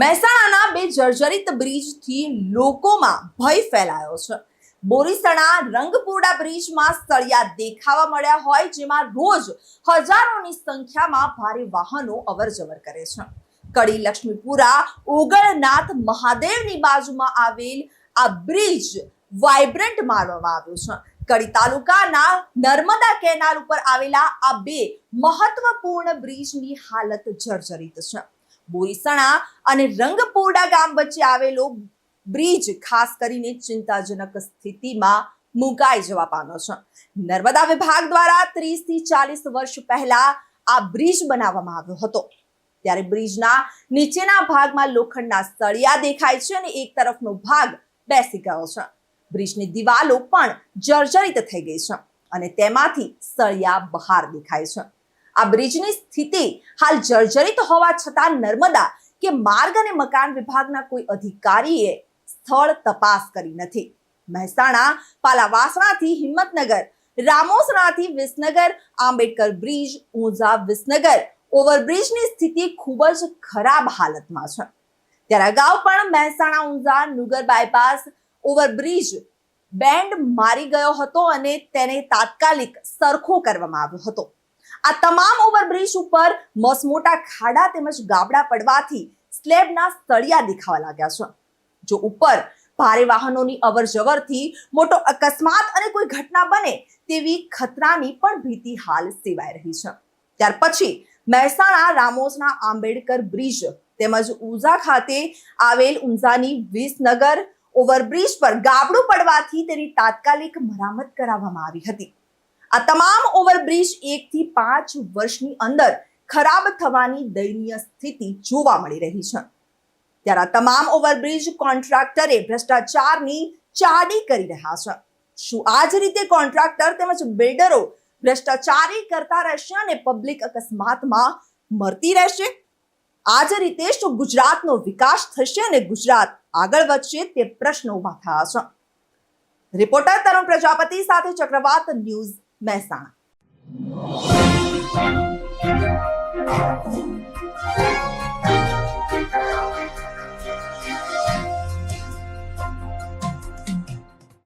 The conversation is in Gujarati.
મહેસાણાના બે જર્જરિત બ્રિજથી લોકોમાં ભય ફેલાયો છે. બોરીસણા રંગપુરડા બ્રિજમાં સળિયા દેખાવા મળ્યા હોય, જેમાં રોજ હજારોની સંખ્યામાં ભારે વાહનો અવરજવર કરે છે. કડી લક્ષ્મીપુરા, ઓગળનાથ મહાદેવની બાજુમાં આવેલ આ બ્રિજ વાઇબ્રન્ટ માનવામાં આવ્યો છે. કડી તાલુકાના નર્મદા કેનાલ ઉપર આવેલા આ બે મહત્વપૂર્ણ બ્રિજની હાલત જર્જરિત છે. બોરીસણા અને રંગપોરડા ગામ વચ્ચે આવેલો બ્રિજ ખાસ કરીને ચિંતાજનક સ્થિતિમાં મુકાઈ જવા પામ્યો છે. નર્મદા વિભાગ દ્વારા ત્રીસથી ચાલીસ વર્ષ પહેલા આ બ્રિજ બનાવવામાં આવ્યો હતો. ત્યારે બ્રિજના નીચેના ભાગમાં લોખંડના સળિયા દેખાય છે અને એક તરફનો ભાગ બેસી ગયો છે. બ્રિજની દિવાલો પણ જર્જરિત થઈ ગઈ છે અને તેમાંથી સળિયા બહાર દેખાય છે. આ બ્રિજની સ્થિતિ હાલ જર્જરિત હોવા છતાં નર્મદા કે માર્ગ અને મકાન વિભાગના કોઈ અધિકારીએ સ્થળ તપાસ કરી નથી. મહેસાણા, પાલાવાસણાથી હિંમતનગર, રામોસણાથી વિસનગર, આંબેડકર બ્રિજ, ઊંઝા વિસનગર. ઓવરબ્રિજની સ્થિતિ ખૂબ જ ખરાબ હાલતમાં છે. ત્યારે અગાઉ પણ Mehsana, Unjha, Nugar bypass overbridge bend મારી ગયો હતો અને તેને તાત્કાલિક સરખો કરવામાં આવ્યો હતો. આ તમામ ઓવરબ્રિજ ઉપર મસમોટા ખાડા તેમજ ગાબડા પડવાથી સ્લેબના સળિયા દેખાવા લાગ્યા છે. જો ઉપર ભારે વાહનોની અવર જવરથી મોટો અકસ્માત અને કોઈ ઘટના બને તેવી ખતરાની પણ ભીતિ હાલ સેવાઈ રહી છે. ત્યાર પછી મહેસાણા રામોસના આંબેડકર બ્રિજ તેમજ ઉઝા ખાતે આવેલ ઉંઝાની વિસનગર ઓવરબ્રિજ પર ગાબડું પડવાથી તેની તાત્કાલિક મરામત કરાવવામાં આવી હતી. આ તમામ ઓવરબ્રિજ એક થી પાંચ વર્ષની અંદર ખરાબ થવાની દયનીય સ્થિતિ જોવા મળી રહી છે. ત્યારે આ તમામ ઓવરબ્રિજ કોન્ટ્રાક્ટરે ભ્રષ્ટાચારની ચાડી કરી રહ્યા છે. શું આ જ રીતે કોન્ટ્રાક્ટર તેમજ બિલ્ડરો ભ્રષ્ટાચારી કરતા રહેશે અને પબ્લિક અકસ્માતમાં મરતી રહેશે? આ જ રીતે શું ગુજરાતનો વિકાસ થશે અને ગુજરાત આગળ વધશે તે પ્રશ્નો ઊભા થયા છે. રિપોર્ટર તરુણ પ્રજાપતિ સાથે ચક્રવાત ન્યૂઝ મહેસાણા